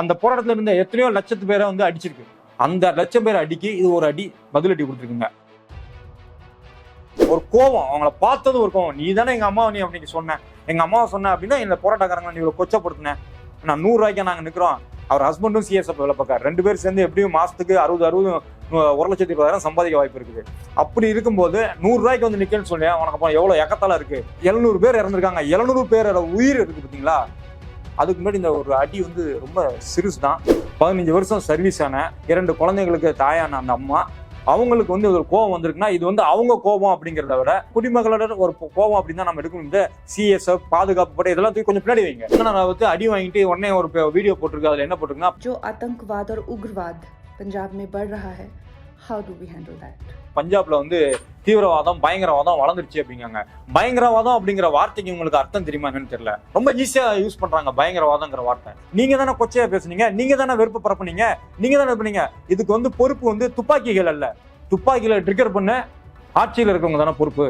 அந்த போராட்டத்துல இருந்த எத்தனையோ லட்சத்து பேரை வந்து அடிச்சிருக்கு. அந்த லட்சம் பேர் அடிக்கி இது ஒரு அடி பதிலடி கொடுத்துருக்குங்க. ஒரு கோவம் அவங்கள பார்த்தது ஒரு கோவம். நீ தானே எங்க அம்மாவை நீ அப்படி சொன்ன. எங்க அம்மாவை சொன்ன அப்படின்னா இந்த போராட்டக்காரங்க நீ இவ்வளவு கொச்சப்படுத்தின. நான் நூறு நாங்கள் நாங்க நிக்கிறோம். அவர் ஹஸ்பண்டும் சிஎஸ்எஃப் வேலை பார்க்காரு ரெண்டு பேரும் சேர்ந்து எப்படியும் மாசத்துக்கு அறுபது அறுபது ஒரு லட்சத்தி இருபதாயிரம் சம்பாதிக்க வாய்ப்பு இருக்குது. அப்படி இருக்கும்போது நூறு ரூபாய்க்கு வந்து நிற்கன்னு சொல்லி. உனக்கு அப்போ எவ்வளவு எக்கத்தால இருக்கு? எழுநூறு பேர் இறந்துருக்காங்க. எழுநூறு பேரோட உயிர் இருக்குது பார்த்தீங்களா? அதுக்கு முன்னாடி இந்த ஒரு அடி வந்து ரொம்ப சிறுசு தான் பதினஞ்சு வருஷம் சர்வீஸ் ஆன இரண்டு குழந்தைங்களுக்கு தாயான அந்த அம்மா அவங்களுக்கு வந்து ஒரு கோபம் வந்திருக்குன்னா இது வந்து அவங்க கோபம் அப்படிங்கிறத விட குடிமகளோட ஒரு கோபம் அப்படின்னு தான் நம்ம எடுக்கணும் இந்த சிஎஸ்எஃப் பாதுகாப்பு படை இதெல்லாம் தூக்கி கொஞ்சம் பின்னாடி வைங்க ஏன்னா நான் வந்து அடி வாங்கிட்டு உடனே ஒரு வீடியோ போட்டிருக்கு அதுல என்ன போட்டிருக்குன்னா जो आतंकवाद और उग्रवाद पंजाब में बढ़ रहा है how to be handle that பஞ்சாப்ல வந்து தீவிரவாதம் பயங்கரவாதம் வளர்ந்துருச்சு அப்படிங்காங்க. பயங்கரவாதம் அப்படிங்கிற வார்த்தைக்கு உங்களுக்கு அர்த்தம் தெரியுமா என்னன்னு தெரியல. ரொம்ப ஈஸியா யூஸ் பண்றாங்க பயங்கரவாதம்ங்கிற வார்த்தை. நீங்க தானே கொச்சையா பேசுனீங்க நீங்க தானே வெறுப்பு பரப்புனீங்க நீங்க தானே பண்ணீங்க இதுக்கு வந்து பொறுப்பு வந்து துப்பாக்கிகள் அல்ல. துப்பாக்கியில ட்ரிகர் பண்ண ஆட்சியில் இருக்கவங்க தானே பொறுப்பு.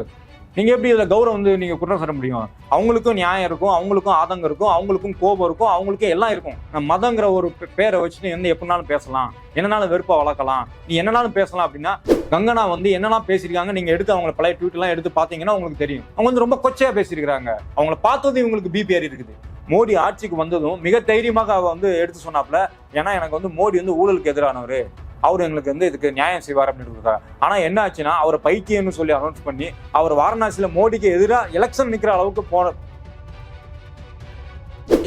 நீங்க எப்படி இதுல கௌரவம் வந்து நீங்க குற்றம் சொல்ல முடியும்? அவங்களுக்கும் நியாயம் இருக்கும் அவங்களுக்கும் ஆதங்கம் இருக்கும் அவங்களுக்கும் கோபம் இருக்கும் அவங்களுக்கும் எல்லாம் இருக்கும். மதங்கிற ஒரு பேரை வச்சு நீ வந்து எப்படினாலும் பேசலாம். என்னனாலும் வெறுப்பாக வளர்க்கலாம். நீ என்னனாலும் பேசலாம் அப்படின்னா கங்கனா வந்து என்னெல்லாம் பேசியிருக்காங்க நீங்க எடுத்து அவங்க பழைய ட்வீட் எல்லாம் எடுத்து பாத்தீங்கன்னா உங்களுக்கு தெரியும். அவங்க வந்து ரொம்ப கொச்சையா பேசியிருக்காங்க அவங்கள பார்த்ததும் இவங்களுக்கு பிபி ஏறி இருக்குது மோடி ஆட்சிக்கு வந்ததும் மிக தைரியமாக அவ வந்து எடுத்து சொன்னாப்ல ஏன்னா எனக்கு வந்து மோடி வந்து ஊழலுக்கு எதிரானவர். அவர் எங்களுக்கு வந்து இதுக்கு நியாயம் செய்வார் அப்படின்னு இருக்காரு ஆனா என்ன ஆச்சுன்னா அவரை பைத்தியம்னு சொல்லி அனௌன்ஸ் பண்ணி அவர் வாரணாசியில மோடிக்கு எதிராக எலெக்ஷன் நிற்கிற அளவுக்கு போன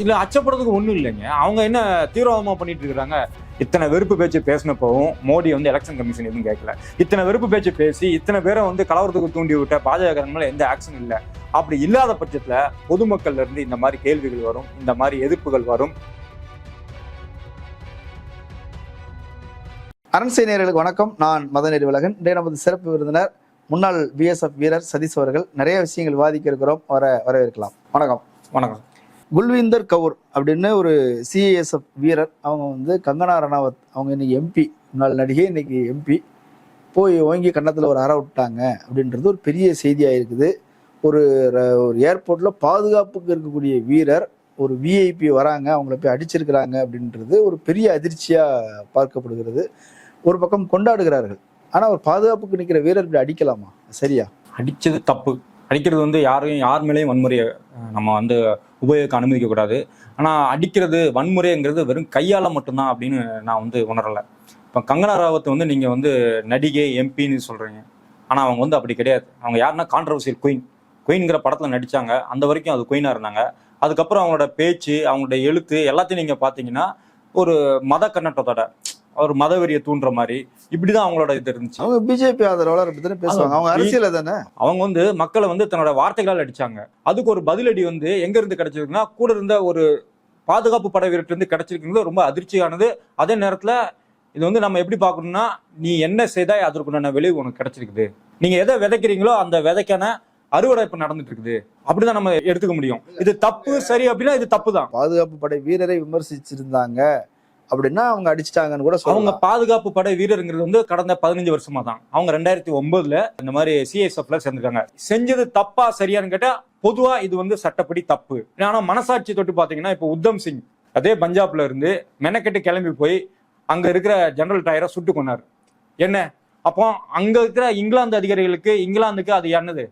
இல்லை அச்சப்படுறதுக்கு ஒன்றும் இல்லைங்க. அவங்க என்ன தீவிரவாதமாக பண்ணிட்டு இருக்கிறாங்க இத்தனை வெறுப்பு பேச்சு பேசினப்பவும் மோடி வந்து எலெக்ஷன் கமிஷன் எதுவும் கேட்கல. இத்தனை வெறுப்பு பேச்சு பேசி இத்தனை பேரை வந்து கலவரத்துக்கு தூண்டி விட்ட பாஜக எந்த ஆக்ஷன் இல்லை. அப்படி இல்லாத பட்சத்துல பொதுமக்கள்ல இருந்து இந்த மாதிரி கேள்விகள் வரும் இந்த மாதிரி எதிர்ப்புகள் வரும். அரண்சை நேயர்களுக்கு வணக்கம். நான் மதநெறி உலகன் இன்றைய நமது சிறப்பு விருந்தினர் முன்னாள் பிஎஸ்எஃப் வீரர் சதீஷ் அவர்கள். நிறைய விஷயங்கள் விவாதிக்க இருக்கிறோம் வர வரவேற்கலாம். வணக்கம். வணக்கம். குல்விந்தர் கவுர் அப்படின்னு ஒரு சிஏஎஸ்எஃப் வீரர். அவங்க வந்து கங்கனா ரணாவத் அவங்க இன்னைக்கு எம்பி முன்னாள் நடிகை இன்னைக்கு எம்பி போய் ஓங்கி கன்னத்தில் ஒரு அற விட்டாங்க அப்படின்றது ஒரு பெரிய செய்தியாக இருக்குது. ஒரு ஒரு ஏர்போர்ட்டில் பாதுகாப்புக்கு இருக்கக்கூடிய வீரர் ஒரு விஐபி வராங்க. அவங்கள போய் அடிச்சிருக்கிறாங்க அப்படின்றது ஒரு பெரிய அதிர்ச்சியாக பார்க்கப்படுகிறது. ஒரு பக்கம் கொண்டாடுகிறார்கள். ஆனால் அவர் பாதுகாப்புக்கு நிற்கிற வீரர் இப்படி அடிக்கலாமா? சரியா? அடித்தது தப்பு. அடிக்கிறது வந்து யாரையும் யார் மேலேயும் வன்முறையை நம்ம வந்து உபயோகிக்க அனுமதிக்கக்கூடாது ஆனால் அடிக்கிறது வன்முறைங்கிறது வெறும் கையால் மட்டும்தான் அப்படின்னு நான் வந்து உணரலை. இப்போ கங்கனா ராவத் வந்து நீங்கள் வந்து நடிகை எம்பின்னு சொல்கிறீங்க ஆனால் அவங்க வந்து அப்படி கிடையாது. அவங்க யாருன்னா கான்ட்ரவர்சியல் குயின் குயின்ங்கிற படத்தில் நடித்தாங்க அந்த வரைக்கும் அது குயினாக இருந்தாங்க. அதுக்கப்புறம் அவங்களோட பேச்சு அவங்களோட எழுத்து எல்லாத்தையும் நீங்கள் பார்த்தீங்கன்னா ஒரு மத கண்ணட்டத்தோட. ஒரு மதவெறியை தூண்டுற மாதிரி இப்படிதான் அவங்களோட இது இருந்துச்சு. அவங்க பிஜேபி ஆதரவாளர் அப்படி பேசுவாங்க. அவங்க அரசியல தானே? அவங்க வந்து மக்களை வந்து தன்னோட வார்த்தைகளால் அடிச்சாங்க. அதுக்கு ஒரு பதிலடி வந்து எங்க இருந்து கிடைச்சிருக்குன்னா கூட இருந்த ஒரு பாதுகாப்பு படை வீரர்கிட்ட இருந்து கிடைச்சிருக்கிறது ரொம்ப அதிர்ச்சியானது. அதே நேரத்துல இது வந்து நம்ம எப்படி பார்க்கணும்னா நீ என்ன செய்தாய் அதற்குண்டான விளைவு உனக்கு கிடைச்சிருக்குது. நீங்க எதை விதைக்கிறீங்களோ அந்த விதைக்கான அறுவடை இப்ப நடந்துட்டு இருக்குது அப்படிதான் நம்ம எடுத்துக்க முடியும். இது தப்பு சரி அப்படின்னா இது தப்பு தான் பாதுகாப்பு படை வீரரை விமர்சிச்சிருந்தாங்க. அப்படின்னா அவங்க அடிச்சிட்டாங்கன்னு கூட அவங்க பாதுகாப்பு படை வீரருங்கிறது வந்து கடந்த பதினஞ்சு வருஷமா தான் அவங்க ரெண்டாயிரத்தி ஒன்பதுல இந்த மாதிரி சிஎஸ்எஃப்ல சேர்ந்துருக்காங்க. செஞ்சது தப்பா சரியான்னு கேட்டா பொதுவா இது வந்து சட்டப்படி தப்பு. ஆனா மனசாட்சி தொட்டு பாத்தீங்கன்னா இப்போ உத்தம் சிங் அதே பஞ்சாப்ல இருந்து மெனக்கெட்டு கிளம்பி போய் அங்க இருக்கிற ஜெனரல் டயரை சுட்டு கொண்டார் என்ன? அப்போ அங்க இருக்கிற இங்கிலாந்து அதிகாரிகளுக்கு இங்கிலாந்துக்கு அது என்னது?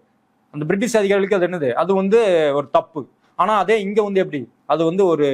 அந்த பிரிட்டிஷ் அதிகாரிகளுக்கு அது என்னது? அது வந்து ஒரு தப்பு. ஆனா அதே இங்க வந்து எப்படி? அது வந்து ஒரு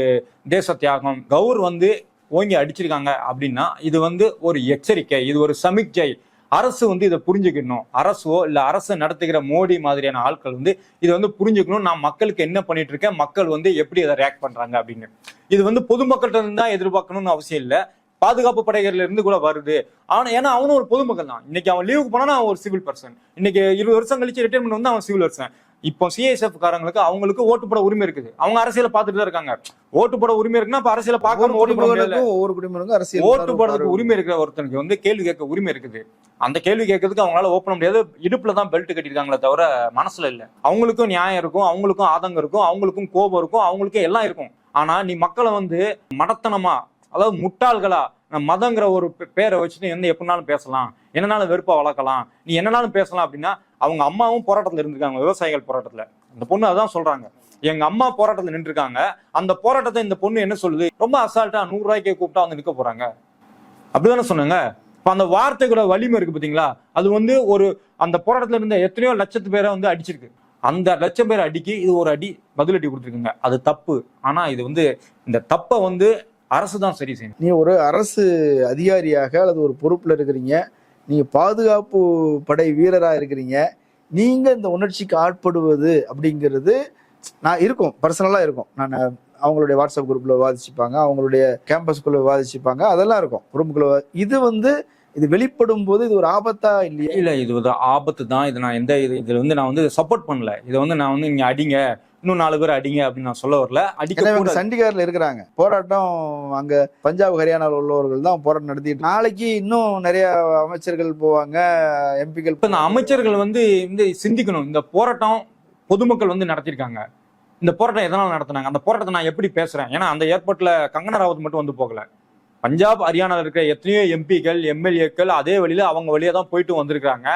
தேச தியாகம். கவுர் வந்து ஓங்கி அடிச்சிருக்காங்க அப்படின்னா இது வந்து ஒரு எச்சரிக்கை இது ஒரு சமிக்ஜை அரசு வந்து இதை புரிஞ்சுக்கணும். அரசோ இல்ல அரசு நடத்துகிற மோடி மாதிரியான ஆட்கள் வந்து இதை வந்து புரிஞ்சுக்கணும். நான் மக்களுக்கு என்ன பண்ணிட்டு இருக்கேன் மக்கள் வந்து எப்படி அதை ரியாக்ட் பண்றாங்க அப்படின்னு. இது வந்து பொதுமக்கள்கிட்ட இருந்து தான் எதிர்பார்க்கணும்னு அவசியம் இல்லை. பாதுகாப்பு படைகள்ல இருந்து கூட வருது. ஆனா ஏன்னா அவனும் ஒரு பொதுமக்கள் தான் இன்னைக்கு அவன் லீவுக்கு போனா அவன் ஒரு சிவில் பர்சன் இன்னைக்கு இருபது வருஷம் கழிச்சு ரிட்டைர்மெண்ட் வந்து அவன் சிவில் பர்சன் இப்போ சிஎஸ்எஃப் காரங்களுக்கு அவங்களுக்கு ஓட்டு போட உரிமை இருக்குது. அவங்க அரசியல பார்த்துட்டு தான் இருக்காங்க. ஓட்டு போட உரிமை இருக்குன்னா இப்ப அரசியல பார்க்காம ஓட்டு போட ஒவ்வொரு குடிமகனுக்கும் அரசியல் ஓட்டு போடுறதுக்கு. உரிமை இருக்கிற ஒருத்தனுக்கு வந்து கேள்வி கேட்க உரிமை இருக்குது. அந்த கேள்வி கேட்கறதுக்கு அவங்களால ஓப்பன் முடியாது. இடுப்புல தான் பெல்ட் கட்டிருக்காங்களே தவிர மனசுல இல்ல. அவங்களுக்கும் நியாயம் இருக்கும் அவங்களுக்கும் ஆதங்கம் இருக்கும் அவங்களுக்கும் கோபம் இருக்கும் அவங்களுக்கும் எல்லாம் இருக்கும். ஆனா நீ மக்களை வந்து மடத்தனமா அதாவது முட்டாள்களா மதங்கிற ஒரு பேரை வச்சுட்டு எந்த எப்படினாலும் பேசலாம். என்னனாலும் வெறுப்பா வளர்க்கலாம். நீ என்னனாலும் பேசலாம் அப்படின்னா அவங்க அம்மாவும் போராட்டத்தில் இருந்திருக்காங்க விவசாயிகள் போராட்டத்தில். அந்த பொண்ணு அதான் சொல்றாங்க. எங்க அம்மா போராட்டத்தில் நின்றுருக்காங்க. அந்த போராட்டத்தை இந்த பொண்ணு என்ன சொல்லுது? ரொம்ப அசால்ட்டா நூறு ரூபாய்க்கு கூப்பிட்டா வந்து நிற்க போறாங்க. அப்படிதானே சொன்னாங்க? இப்போ அந்த வார்த்தைகளோட வலிமை இருக்கு பாத்தீங்களா? அது வந்து ஒரு அந்த போராட்டத்தில் இருந்த எத்தனையோ லட்சத்து பேரை வந்து அடிச்சிருக்கு. அந்த லட்சம் பேர் அடிக்கு இது ஒரு அடி பதிலடி கொடுத்துருக்குங்க. அது தப்பு. ஆனா இது வந்து இந்த தப்பை வந்து அரசு தான் சரி செய்யணும். நீ ஒரு அரசு அதிகாரியாக அல்லது ஒரு பொறுப்புல இருக்கிறீங்க. நீங்க பாதுகாப்பு படை வீரரா இருக்கிறீங்க. நீங்க இந்த உணர்ச்சிக்கு ஆட்படுவது அப்படிங்கிறது நான் இருக்கும் பர்சனலா இருக்கும். நான் அவங்களுடைய வாட்ஸ்அப் குரூப்ல விவாதிச்சுப்பாங்க அவங்களுடைய கேம்பஸ்குள்ள விவாதிச்சுப்பாங்க அதெல்லாம் இருக்கும். குரூப்புக்குள்ளே இது வந்து இது வெளிப்படும் போது இது ஒரு ஆபத்தா இல்லையா? இல்ல இது ஒரு ஆபத்து தான். இது நான் எந்த இது இதுல வந்து நான் வந்து சப்போர்ட் பண்ணல. இதை வந்து நான் வந்து நீங்க அடிங்க. இன்னும் நாலு பேர் அடிங்க அப்படின்னு நான் சொல்ல வரல. அடிக்க. சண்டிகார்ல இருக்கிறாங்க. போராட்டம் அங்க பஞ்சாப் ஹரியானாவில் உள்ளவர்கள் தான் போராட்டம் நடத்திட்டு நாளைக்கு இன்னும் நிறைய அமைச்சர்கள் போவாங்க எம்பிக்கள் இப்ப இந்த அமைச்சர்கள் வந்து இந்த சிந்திக்கணும். இந்த போராட்டம் பொதுமக்கள் வந்து நடத்திருக்காங்க இந்த போராட்டம் எதனால நடத்தினாங்க? அந்த போராட்டத்தை நான் எப்படி பேசுறேன்? ஏன்னா அந்த ஏர்போர்ட்ல கங்கனா ராவத் மட்டும் வந்து போகல. பஞ்சாப் ஹரியானால இருக்கிற எத்தனையோ எம்பிக்கள் எம்எல்ஏக்கள் அதே வழியில அவங்க வழியா தான் போயிட்டு வந்திருக்காங்க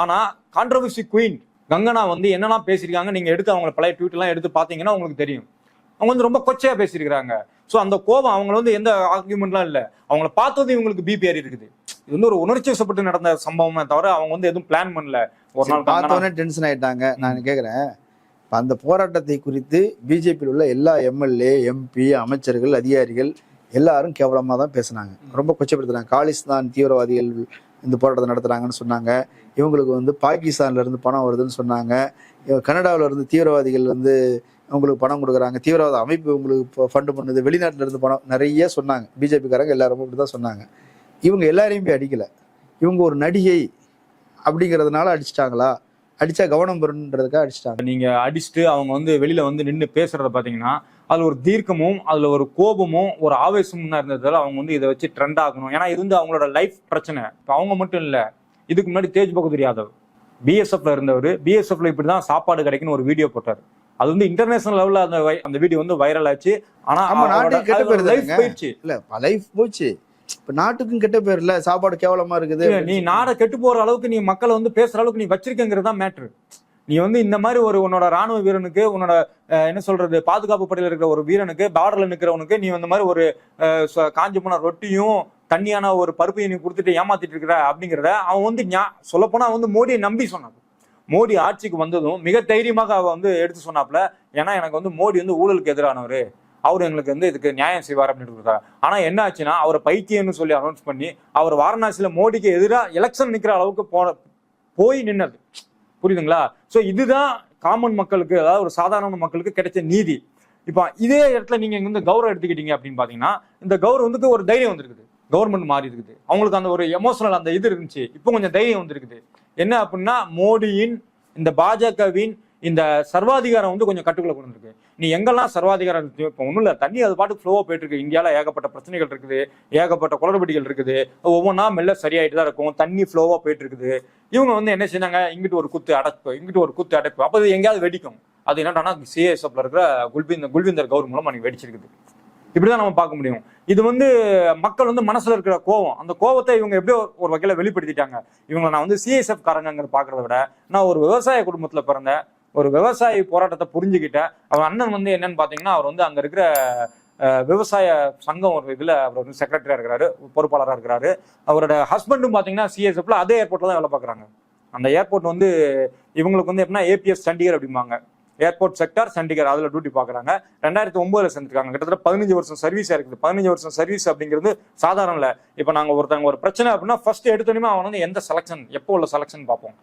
ஆனா கான்ட்ரவர்சி குயின் கங்கனா வந்து என்னெல்லாம் பேசியிருக்காங்க நீங்க எடுத்து அவங்க பழைய ட்வீட் எல்லாம் எடுத்து பாத்தீங்கன்னா உங்களுக்கு தெரியும். அவங்க வந்து ரொம்ப கொச்சையா பேசியிருக்காங்க சோ அந்த கோபம் அவங்கள வந்து எந்த ஆர்குமெண்ட்லாம் இல்ல. அவங்கள பார்த்தது இவங்களுக்கு பிபி ஏறி இருக்குது. இது வந்து ஒரு உணர்ச்சி வசப்பட்டு நடந்த சம்பவமே தவிர அவங்க வந்து எதுவும் பிளான் பண்ணல. ஒரு நாள் பார்த்தோன்னே டென்ஷன் ஆயிட்டாங்க. நான் கேக்குறேன். இப்ப அந்த போராட்டத்தை குறித்து பிஜேபியில் உள்ள எல்லா எம்எல்ஏ எம்பி அமைச்சர்கள் அதிகாரிகள் எல்லாரும் கேவலமா தான் பேசுனாங்க. ரொம்ப கொச்சப்படுத்துறாங்க. காலிஸ்தான் தீவிரவாதிகள் இந்த போராட்டத்தை நடத்துறாங்கன்னு சொன்னாங்க. இவங்களுக்கு வந்து பாகிஸ்தான்ல இருந்து பணம் வருதுன்னு சொன்னாங்க. இவங்க இருந்து தீவிரவாதிகள் வந்து உங்களுக்கு பணம் கொடுக்குறாங்க. தீவிரவாத அமைப்பு உங்களுக்கு ஃபண்டு பண்ணுது. வெளிநாட்டுல இருந்து பணம் நிறைய சொன்னாங்க. பிஜேபிக்காரங்க எல்லாரும் அப்படி தான் சொன்னாங்க. இவங்க எல்லாரையும் போய் அடிக்கல. இவங்க ஒரு நடிகை அப்படிங்கிறதுனால அடிச்சிட்டாங்களா? அடிச்சா கவனம் பெறணுன்றதுக்காக அடிச்சிட்டாங்க. நீங்க அடிச்சுட்டு அவங்க வந்து வெளியில வந்து நின்று பேசுறத பாத்தீங்கன்னா அதுல ஒரு தீர்க்கமும் அதுல ஒரு கோபமும் ஒரு ஆவேசமும் தான் இருந்ததால அவங்க வந்து இதை வச்சு ட்ரெண்ட் ஆகணும். ஏன்னா இது வந்து அவங்களோட லைஃப் பிரச்சனை. இப்போ அவங்க மட்டும் இல்லை இதுக்கு முன்னாடி தேஜ் பகதூர் யாதவ். பிஎஸ்எஃப்ல இருந்தவர். பிஎஸ்எஃப்ல இப்படிதான் சாப்பாடு கிடைக்குன்னு ஒரு வீடியோ போட்டார். அது வந்து இன்டர்நேஷனல் லெவல்ல அந்த அந்த வீடியோ வந்து வைரல் ஆச்சு. ஆனா. போயிடுச்சு. இல்ல லைஃப் போச்சு. இப்ப நாட்டுக்கும் கெட்ட பேர் இல்ல. சாப்பாடு கேவலமா இருக்குது. நீ நாட கெட்டு போற அளவுக்கு நீ மக்களை வந்து பேசுற அளவுக்கு நீ வச்சிருக்கங்கிறது தான் மேட்ரு நீ வந்து இந்த மாதிரி ஒரு உன்னோட ராணுவ வீரனுக்கு உன்னோட என்ன சொல்றது பாதுகாப்பு படையில இருக்கிற ஒரு வீரனுக்கு பார்டர்ல நிக்கிறவனுக்கு நீ இந்த மாதிரி ஒரு காஞ்சு போன ரொட்டியும் தண்ணியான ஒரு பருப்பையும் நீ கொடுத்துட்டு ஏமாத்திட்டு இருக்கிற அப்படிங்கிறத அவன் வந்து ஞா சொல்லப்போனால் வந்து மோடியை நம்பி சொன்னான். மோடி ஆட்சிக்கு வந்ததும் மிக தைரியமாக அவன் வந்து எடுத்து சொன்னாப்ல ஏன்னா எனக்கு வந்து மோடி வந்து ஊழலுக்கு எதிரானவர். அவர் எங்களுக்கு வந்து இதுக்கு நியாயம் செய்வார் அப்படின்னு கொடுத்தாரு. ஆனால் என்ன ஆச்சுன்னா அவரை பைத்தியம்னு சொல்லி அனௌன்ஸ் பண்ணி அவர் வாரணாசியில் மோடிக்கு எதிராக எலெக்ஷன் நிற்கிற அளவுக்கு போன போய் நின்னது. புரியுதுங்களா? ஸோ இதுதான் காமன் மக்களுக்கு அதாவது ஒரு சாதாரண மக்களுக்கு கிடைச்ச நீதி. இப்போ இதே இடத்துல நீங்கள் வந்து கௌரவம் எடுத்துக்கிட்டீங்க அப்படின்னு பார்த்தீங்கன்னா இந்த கௌரவம் வந்து ஒரு தைரியம் வந்திருக்குது. கவர்மெண்ட் மாறி இருக்குது. அவங்களுக்கு அந்த ஒரு எமோஷனல் அந்த இது இருந்துச்சு. இப்போ கொஞ்சம் தைரியம் வந்துருக்குது. என்ன அப்படின்னா மோடியின் இந்த பாஜகவின் இந்த சர்வாதிகாரம் வந்து கொஞ்சம் கட்டுக்குள்ள கொண்டு வந்திருக்கு. நீ எங்கெல்லாம் சர்வாதிகாரம் இப்போ ஒன்றும் இல்லை தண்ணி அது பாட்டுக்கு ஃப்ளோவாக போயிட்டு இருக்கு இந்தியாவில் ஏகப்பட்ட பிரச்சனைகள் இருக்குது. ஏகப்பட்ட குளறுபடிகள் இருக்குது. ஒவ்வொன்றா மெல்ல சரியாயிட்டு தான் இருக்கும். தண்ணி ஃப்ளோவாக போயிட்டு இருக்குது இவங்க வந்து என்ன செஞ்சாங்க இங்கிட்டு ஒரு குத்து அடைப்பு இங்கிட்டு ஒரு குத்து அடைப்பு. அப்போ எங்கேயாவது வெடிக்கும். அது என்னடானா சிஎஸ்எஃப்ல இருக்கிற குல்பிந்தர் குல்விந்தர் கவுர் மூலம் அன்னைக்கு வெடிச்சிருக்குது. இப்படிதான் நம்ம பார்க்க முடியும். இது வந்து மக்கள் வந்து மனசுல இருக்கிற கோவம். அந்த கோவத்தை இவங்க எப்படியோ ஒரு வகையில வெளிப்படுத்திட்டாங்க. இவங்களை நான் வந்து சிஎஸ்எஃப் காரங்கிற பாக்குறத விட நான் ஒரு விவசாய குடும்பத்துல பிறந்தேன். ஒரு விவசாய போராட்டத்தை புரிஞ்சுக்கிட்ட அவர் அண்ணன் வந்து என்னன்னு பாத்தீங்கன்னா அவர் வந்து அங்க இருக்கிற விவசாய சங்கம் ஒரு இதுல அவர் வந்து செக்ரட்டரியா இருக்கிறாரு பொறுப்பாளராக இருக்கிறாரு. அவரோட ஹஸ்பண்டும் பாத்தீங்கன்னா சிஎஸ்எஃப்ல அதே ஏர்போர்ட்ல தான் வேலை பார்க்குறாங்க. அந்த ஏர்போர்ட் வந்து இவங்களுக்கு வந்து எப்படின்னா ஏபிஎஸ் சண்டிகர் அப்படிம்பாங்க. ஏர்போர்ட் செக்டார் சண்டிகர் அதுல டியூட்டி பாக்குறாங்க. ரெண்டாயிரத்தி ஒன்பதுல சேர்ந்துருக்காங்க. கிட்டத்தட்ட பதினஞ்சு வருஷம் சர்வீஸ் இருக்குது. பதினஞ்சு வருஷம் சர்வீஸ் அப்படிங்கிறது சாதாரண இல்ல. இப்ப நாங்க ஒருத்தவங்க ஒரு பிரச்சனை அப்படின்னா ஃபர்ஸ்ட் எடுத்தோடனே அவன் வந்து எந்த செலக்ஷன் எப்போ உள்ள செலக்ஷன் பார்ப்போம்.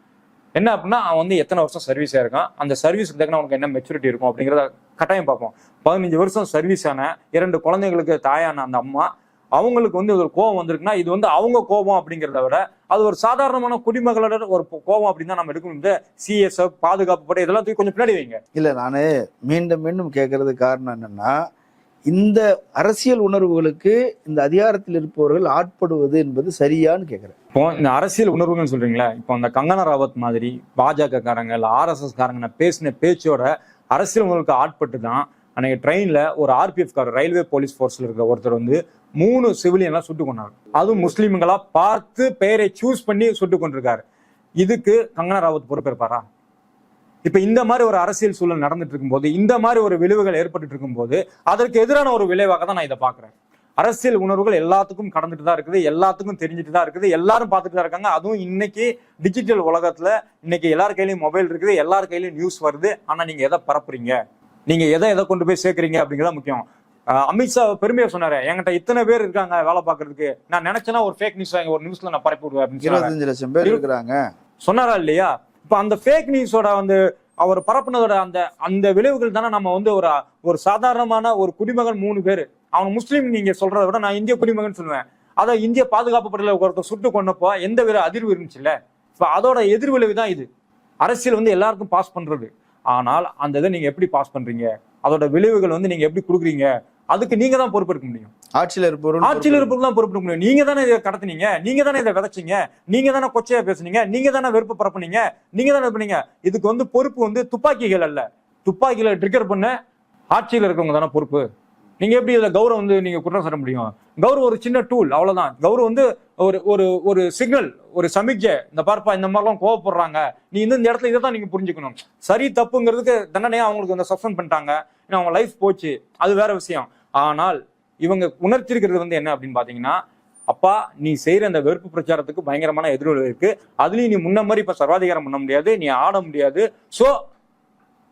என்ன அப்படின்னா அவன் வந்து எத்தனை வருஷம் சர்வீஸாக இருக்கான். அந்த சர்வீஸுக்கு தக்கன அவனுக்கு என்ன மெச்சூரிட்டி இருக்கும் அப்படிங்கிறத கட்டாயம் பார்ப்போம். பதினஞ்சு வருஷம் சர்வீஸ் ஆன இரண்டு குழந்தைங்களுக்கு தாயான அந்த அம்மா அவங்களுக்கு வந்து ஒரு கோபம் வந்திருக்குன்னா இது வந்து அவங்க கோபம் அப்படிங்கிறத விட அது ஒரு சாதாரணமான குடிமகளோட ஒரு கோபம் அப்படின்னு தான் நம்ம எடுக்கணும். இந்த சிஎஸ்எஃப் பாதுகாப்பு படை இதெல்லாம் தூக்கி கொஞ்சம் பின்னாடி வைங்க. இல்ல நானு மீண்டும் மீண்டும் கேட்கறது காரணம் என்னன்னா இந்த அரசியல் உணர்வுகளுக்கு இந்த அதிகாரத்தில் இருப்பவர்கள் ஆட்படுவது என்பது சரியான்னு கேட்கிறேன். இப்போ இந்த அரசியல் உணர்வுகள் சொல்றீங்களா இப்போ அந்த கங்கனா ராவத் மாதிரி பாஜக காரங்க இல்ல ஆர்எஸ்எஸ் காரங்க நான் பேசின பேச்சோட அரசியல் உணர்வுக்கு ஆட்பட்டு தான் அன்னைக்கு ட்ரெயின்ல ஒரு ஆர்பிஎஃப் கார் ரயில்வே போலீஸ் ஃபோர்ஸ்ல இருக்கிற ஒருத்தர் வந்து மூணு சிவிலியன்லாம் சுட்டு கொண்டாங்க. அதுவும் முஸ்லீம்களா பார்த்து பெயரை சூஸ் பண்ணி சுட்டு கொண்டிருக்காரு. இதுக்கு கங்கனா ராவத் பொறுப்பேற்பாரா? இப்ப இந்த மாதிரி ஒரு அரசியல் சூழல் நடந்துட்டு இருக்கும்போது இந்த மாதிரி ஒரு விளைவுகள் ஏற்பட்டு இருக்கும்போது அதற்கு எதிரான ஒரு விளைவாக தான் நான் இதை பாக்குறேன் அரசியல் உணர்வுகள் எல்லாத்துக்கும் கடந்துட்டு தான் இருக்குது எல்லாத்துக்கும் தெரிஞ்சுட்டு தான் இருக்குது எல்லாரும் பார்த்துட்டு தான் இருக்காங்க. அதுவும் இன்னைக்கு டிஜிட்டல் உலகத்துல இன்னைக்கு எல்லார் கையிலயும் மொபைல் இருக்குது எல்லார் கையிலயும் நியூஸ் வருது. ஆனா நீங்க எதை பரப்புறீங்க? நீங்க எதை எதை கொண்டு போய் சேர்க்குறீங்க அப்படிங்கிறத முக்கியம். அமித்ஷா பெருமையா சொன்னாரு. என்கிட்ட இத்தனை பேர் இருக்காங்க வேலை பார்க்கறதுக்கு. நான் நினைச்சேன்னா ஒரு ஃபேக் நியூஸ் ஒரு நியூஸ்ல நான் பரப்பி விடுவேன். இருபத்தஞ்சு லட்சம் பேர் இரு- இருக்கிறாங்க. சொன்னாரா இல்லையா? இப்ப அந்த ஃபேக் நியூஸோட வந்து அவர் பரப்புனதோட அந்த அந்த விளைவுகள் தானே நம்ம வந்து ஒரு ஒரு சாதாரணமான ஒரு குடிமகன் மூணு பேர். அவன் முஸ்லீம் நீங்க சொல்றதை விட நான் இந்திய குடிமகன் சொல்லுவேன். அதை இந்திய பாதுகாப்பு படையில ஒருத்தர் சுட்டு கொண்டப்போ எந்த வித அதிர்வு இருந்துச்சுல்ல இப்ப அதோட எதிர்விளைவு தான் இது. அரசியல் வந்து எல்லாருக்கும் பாஸ் பண்றது. ஆனால் அந்த இதை நீங்க எப்படி பாஸ் பண்றீங்க? அதோட விளைவுகள் வந்து நீங்க எப்படி கொடுக்குறீங்க? அதுக்கு நீங்க தான் பொறுப்பெடுக்க முடியும். ஆட்சியில இருப்பவர்கள் ஆட்சியில் இருப்பவர்கள் தான் பொறுப்பெடுக்க முடியும். நீங்க தானே இதை கடத்துனீங்க. நீங்க தானே இதை விதைச்சீங்க. நீங்க தானே கொச்சையா பேசுனீங்க. நீங்க தானே வெறுப்பு பரப்புனீங்க. நீங்க தானே பண்ணீங்க. இதுக்கு வந்து பொறுப்பு வந்து துப்பாக்கிகள் அல்ல. துப்பாக்கிகளை ட்ரிகர் பண்ண ஆட்சியில் இருக்கவங்க தானே பொறுப்பு. நீங்க எப்படி இதுல கௌரவம் வந்து நீங்க குற்றம் சொல்ல முடியும்? கௌரவம் ஒரு சின்ன டூல் அவ்வளவுதான். கௌரவம் வந்து ஒரு ஒரு ஒரு சிக்னல் ஒரு சமிக்ஜை இந்த பார்ப்பா இந்த மாதிரிலாம் கோவப்படுறாங்க. நீ இந்த இந்த இடத்துல இதை தான் நீங்க புரிஞ்சுக்கணும். சரி தப்புங்கிறதுக்கு தண்டனையா அவங்களுக்கு வந்து சஸ்பெண்ட் பண்ணிட்டாங்க. ஏன்னா அவங்க லைஃப் போச்சு. அது வேற விஷயம். ஆனால் இவங்க உணர்த்திருக்கிறது வந்து என்ன அப்படின்னு பாத்தீங்கன்னா அப்பா நீ செய்யற அந்த வெறுப்பு பிரச்சாரத்துக்கு பயங்கரமான எதிர்விளைவு இருக்கு. அதுலயும் நீ முன்ன மாதிரி இப்ப சர்வாதிகாரம் பண்ண முடியாது. நீ ஆட முடியாது. சோ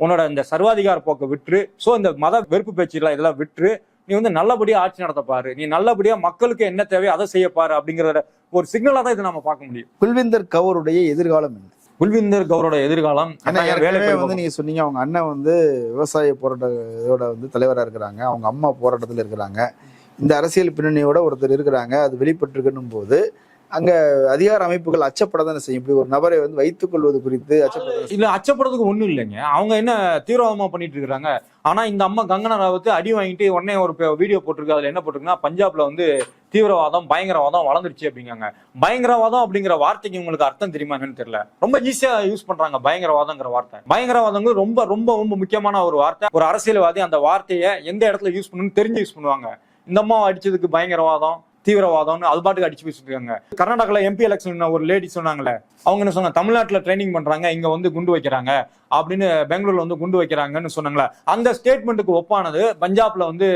உன்னோட இந்த சர்வாதிகார போக்கை விட்டுரு. சோ இந்த மத வெறுப்பு பேச்சுலாம் இதெல்லாம் விட்டுரு. நீ வந்து நல்லபடியா ஆட்சி நடத்த பாரு. நீ நல்லபடியா மக்களுக்கு என்ன தேவையோ அதை செய்ய பாரு அப்படிங்கறத ஒரு சிக்னலா தான் இதை நம்ம பார்க்க முடியும். குல்விந்தர் கவுருடைய எதிர்காலம் என்ன? குல்விந்தர் கௌரோட எதிர்காலம். வந்து நீங்க சொன்னீங்க அவங்க அண்ணன் வந்து விவசாய போராட்ட இதோட வந்து தலைவரா இருக்கிறாங்க. அவங்க அம்மா போராட்டத்துல இருக்கிறாங்க. இந்த அரசியல் பின்னணியோட ஒருத்தர் இருக்கிறாங்க. அது வெளிப்பட்டிருக்கணும் போது அங்க அதிகார அமைப்புகள் அச்சப்பட தானே செய்யும்? இப்படி ஒரு நபரை வந்து வைத்துக் கொள்வது குறித்து அச்சப்பட இல்ல அச்சப்படுறதுக்கு ஒண்ணும் இல்லைங்க. அவங்க என்ன தீவிரவாதமா பண்ணிட்டு இருக்காங்க ஆனா இந்த அம்மா கங்கனா ராவத்து அடி வாங்கிட்டு உடனே ஒரு வீடியோ போட்டிருக்கு. அதுல என்ன போட்டிருக்குன்னா பஞ்சாப்ல வந்து தீவிரவாதம் பயங்கரவாதம் வளர்ந்துருச்சு அப்படிங்காங்க. பயங்கரவாதம் அப்படிங்கிற வார்த்தைக்கு உங்களுக்கு அர்த்தம் தெரியுமா என்னன்னு தெரியல. ரொம்ப ஈஸியா யூஸ் பண்றாங்க பயங்கரவாதங்கிற வார்த்தை. பயங்கரவாதங்கள் ரொம்ப ரொம்ப ரொம்ப முக்கியமான ஒரு வார்த்தை. ஒரு அரசியல்வாதி அந்த வார்த்தையை எந்த இடத்துல யூஸ் பண்ணணும்னு தெரிஞ்சு யூஸ் பண்ணுவாங்க. இந்த அம்மா அடிச்சதுக்கு பயங்கரவாதம் தீவிரவாதம்னு அது பாட்டுக்கு அடிச்சு பேசிட்டு இருக்காங்க கர்நாடகால எம்பி எலெக்ஷன் ஒரு லேடி சொன்னாங்களே அவங்க என்ன சொன்னாங்க தமிழ்நாட்டுல ட்ரைனிங் பண்றாங்க இங்க வந்து குண்டு வைக்கிறாங்க அப்படின்னு பெங்களூர்ல வந்து குண்டு வைக்கிறாங்கன்னு சொன்னாங்களே? அந்த ஸ்டேட்மெண்ட்டுக்கு ஒப்பானது பஞ்சாப்ல வந்து